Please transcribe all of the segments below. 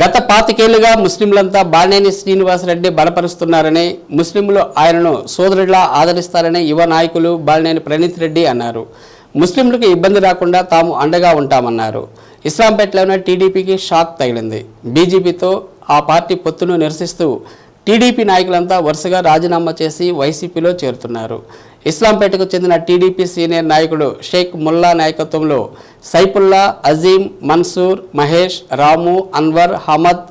గత పాతికేళ్ళుగా ముస్లింలంతా బాలినేని శ్రీనివాసరెడ్డి బలపరుస్తున్నారని ముస్లింలు ఆయనను సోదరుడిలా ఆదరిస్తారని యువ నాయకులు బాలినేని ప్రణీత్ రెడ్డి అన్నారు. ముస్లింలకు ఇబ్బంది రాకుండా తాము అండగా ఉంటామన్నారు. ఇస్లాంపేటలోనే టీడీపీకి షాక్ తగిలింది. బీజేపీతో ఆ పార్టీ పొత్తును నిరసిస్తూ టీడీపీ నాయకులంతా వరుసగా రాజీనామా చేసి వైసీపీలో చేరుతున్నారు. ఇస్లాంపేటకు చెందిన టీడీపీ సీనియర్ నాయకుడు షేక్ ముల్లా నాయకత్వంలో సైఫుల్లా అజీం మన్సూర్ మహేష్ రాము అన్వర్ హమద్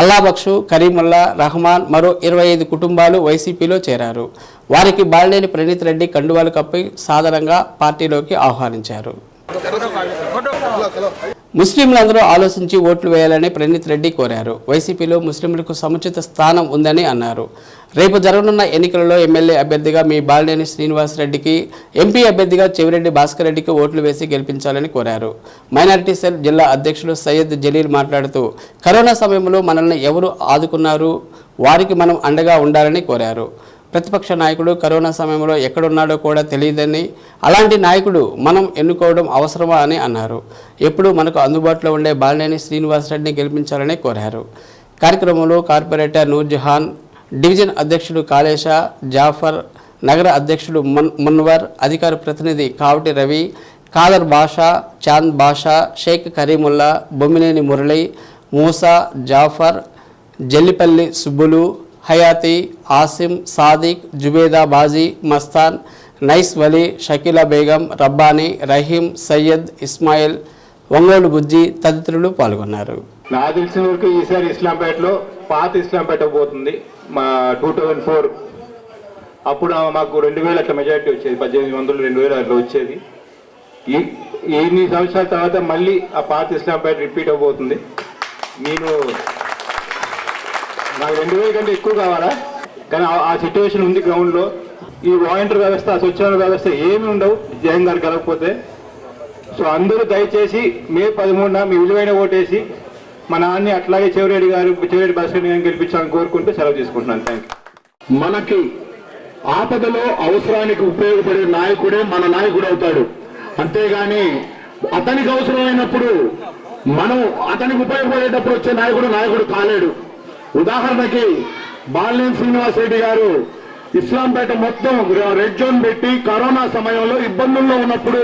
అల్లాబక్షు కరీముల్లా రహమాన్ మరో ఇరవై ఐదు కుటుంబాలు వైసీపీలో చేరారు. వారికి బాలినేని ప్రణీత్ రెడ్డి కండువాలు కప్పి సాధారణంగా పార్టీలోకి ఆహ్వానించారు. ముస్లింలందరూ ఆలోచించి ఓట్లు వేయాలని ప్రణీత్ రెడ్డి కోరారు. వైసీపీలో ముస్లింలకు సముచిత స్థానం ఉందని అన్నారు. రేపు జరగనున్న ఎన్నికలలో ఎమ్మెల్యే అభ్యర్థిగా మీ బాలినేని శ్రీనివాసరెడ్డికి ఎంపీ అభ్యర్థిగా చెవిరెడ్డి భాస్కర్ రెడ్డికి ఓట్లు వేసి గెలిపించాలని కోరారు. మైనారిటీ సెల్ జిల్లా అధ్యక్షులు సయ్యద్ జలీల్ మాట్లాడుతూ కరోనా సమయంలో మనల్ని ఎవరు ఆదుకున్నారు? వారికి మనం అండగా ఉండాలని కోరారు. ప్రతిపక్ష నాయకుడు కరోనా సమయంలో ఎక్కడున్నాడో కూడా తెలియదని అలాంటి నాయకుడు మనం ఎన్నుకోవడం అవసరమా అని అన్నారు. ఎప్పుడు మనకు అందుబాటులో ఉండే బాలినేని శ్రీనివాసరెడ్డిని గెలిపించాలని కోరారు. కార్యక్రమంలో కార్పొరేటర్ నూర్జహాన్ డివిజన్ అధ్యక్షుడు కాళేశ జాఫర్ నగర అధ్యక్షుడు మున్ మున్వర్ అధికార ప్రతినిధి కావటి రవి కాదర్ బాషా చాంద్ బాషా షేక్ కరీముల్లా బొమ్మినేని మురళి మూసా జాఫర్ జల్లిపల్లి సుబ్బులు హయాతి ఆసిం సాదిక్ జుబేదా బాజీ మస్తాన్ నైస్ వలీ షకీలా బేగం రబ్బానీ రహీం సయ్యద్ ఇస్మాయిల్ ఒంగోలు బుజ్జి తదితరులు పాల్గొన్నారు. నాకు తెలిసిన వరకు ఈసారి ఇస్లాంపేటలో పాత ఇస్లాంపేట పోతుంది మా టూ థౌజండ్ ఫోర్. అప్పుడు మాకు రెండు వేలు అట్లా మెజారిటీ వచ్చేది పద్దెనిమిది వందలు రెండు వేలు అట్లా వచ్చేది. ఈ ఎన్ని సంవత్సరాల తర్వాత మళ్ళీ ఆ పాత ఇస్లాంపేట రిపీట్ అవబోతుంది నేను నాకు రెండు వేల కంటే ఎక్కువ కావాలా? కానీ ఆ- సిచ్యువేషన్ ఉంది గ్రౌండ్లో ఈ వాలంటీర్ వ్యవస్థ స్వచ్ఛంద వ్యవస్థ ఏమి ఉండవు. జగన్ గారు కలగకపోతే సో అందరూ దయచేసి మే పదమూడున మీ విలువైన ఓటేసి మా నాన్ని అట్లాగే చెవిరెడ్డి గారు చెవిరెడ్డి భాస్కర్ గారిని గెలిపించాలని కోరుకుంటూ సెలవు తీసుకుంటున్నాను. థ్యాంక్ మనకి ఆపదలో అవసరానికి ఉపయోగపడే నాయకుడే మన నాయకుడు అవుతాడు. అంతేగాని అతనికి అవసరమైనప్పుడు మనం అతనికి ఉపయోగపడేటప్పుడు వచ్చే నాయకుడు నాయకుడు కాలేడు. ఉదాహరణకి బాలినేని శ్రీనివాస్ రెడ్డి గారు ఇస్లాంపేట మొత్తం రెడ్ జోన్ పెట్టి కరోనా సమయంలో ఇబ్బందుల్లో ఉన్నప్పుడు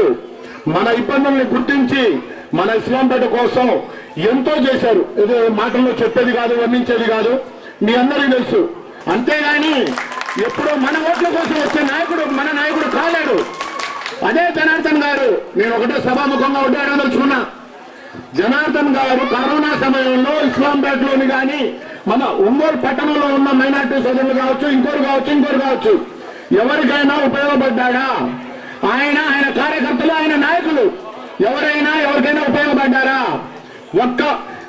మన ఇబ్బందుల్ని గుర్తించి మన ఇస్లాంపేట కోసం ఎంతో చేశారు. ఇది మాటల్లో చెప్పేది కాదు వర్ణించేది కాదు. మీ అందరికీ తెలుసు. అంతేగాని ఎప్పుడో మన ఓట్ల కోసం వచ్చే నాయకుడు మన నాయకుడు కాలేడు. అదే జనార్దన్ గారు నేను ఒకటే సభాముఖంగా ఒకటే అడగదలుచుకున్నా జనార్దన్ గారు కరోనా సమయంలో ఇస్లాంపేటలోని కానీ మన ఒంగోలు పట్టణంలో ఉన్న మైనార్టీ సోదరులు కావచ్చు ఇంకోరు కావచ్చు ఇంకోరు కావచ్చు ఎవరికైనా ఉపయోగపడ్డాడా ఆయన ఆయన కార్యకర్తలు ఆయన నాయకులు ఎవరైనా ఎవరికైనా ఉపయోగపడ్డారా? ఒక్క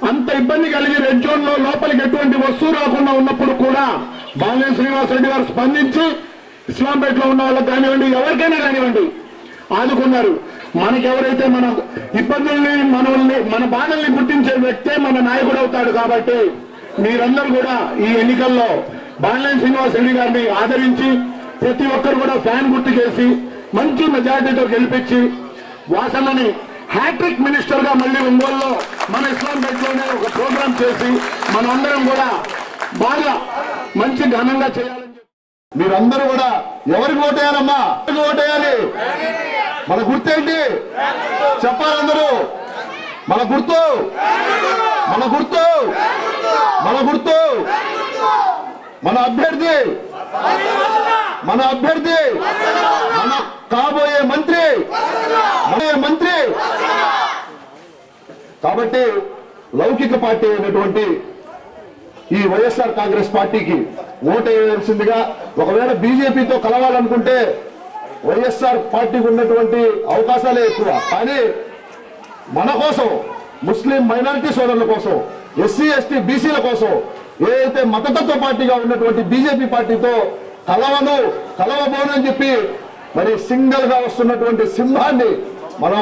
అంత ఇబ్బంది కలిగి రెడ్ జోన్లో లోపలికి ఎటువంటి వస్తువు రాకుండా ఉన్నప్పుడు కూడా బాలినేని శ్రీనివాస్ రెడ్డి గారు స్పందించి ఇస్లాంపేటలో ఉన్న వాళ్ళకి కానివ్వండి ఎవరికైనా కానివ్వండి ఆదుకున్నారు. మనకెవరైతే మన ఇబ్బందుల్ని మనల్ని మన బాధల్ని గుర్తించే వ్యక్తే మన నాయకుడు అవుతాడు కాబట్టి మీరందరూ కూడా ఈ ఎన్నికల్లో బాలినేని శ్రీనివాస్ రెడ్డి గారిని ఆదరించి ప్రతి ఒక్కరు కూడా ఫ్యాన్ గుర్తు చేసి మంచి మెజారిటీతో గెలిపించి వాసనని హ్యాట్రిక్ మినిస్టర్గా మళ్ళీ ఒంగోలులో మన ఇస్లాంపేట్లోనే ఒక ప్రోగ్రాం చేసి మనందరం కూడా బాగా మంచి ఘనంగా చేయాలని మీరందరూ కూడా ఎవరికి ఓటేయాలమ్మా? ఎవరికి ఓటేయాలి? మన గుర్తు ఏంటి చెప్పాలందరూ. మన గుర్తు. మన గుర్తు. మన గుర్తు. మన అభ్యర్థి. మన అభ్యర్థి. మన కాబోయే మంత్రి. మన మంత్రి. కాబట్టి లౌకిక పార్టీ అయినటువంటి ఈ వైఎస్ఆర్ కాంగ్రెస్ పార్టీకి ఓటు వేయాల్సిందిగా ఒకవేళ బీజేపీతో కలవాలనుకుంటే వైఎస్ఆర్ పార్టీకి ఉన్నటువంటి అవకాశాలే ఎక్కువ. కానీ మన కోసం ముస్లిం మైనారిటీ సోదరుల కోసం ఎస్సీ ఎస్టీ బీసీల కోసం ఏదైతే మతతత్వ పార్టీగా ఉన్నటువంటి బీజేపీ పార్టీతో కలవను కలవబోను అని చెప్పి మరి సింగల్గా వస్తున్నటువంటి సింహాన్ని మనం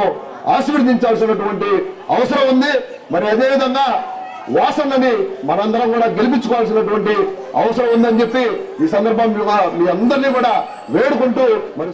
ఆశీర్వదించాల్సినటువంటి అవసరం ఉంది. మరి అదేవిధంగా వాసనని మనందరం కూడా గెలిపించుకోవాల్సినటువంటి అవసరం ఉందని చెప్పి ఈ సందర్భంగా మీ అందరినీ కూడా వేడుకుంటూ మరి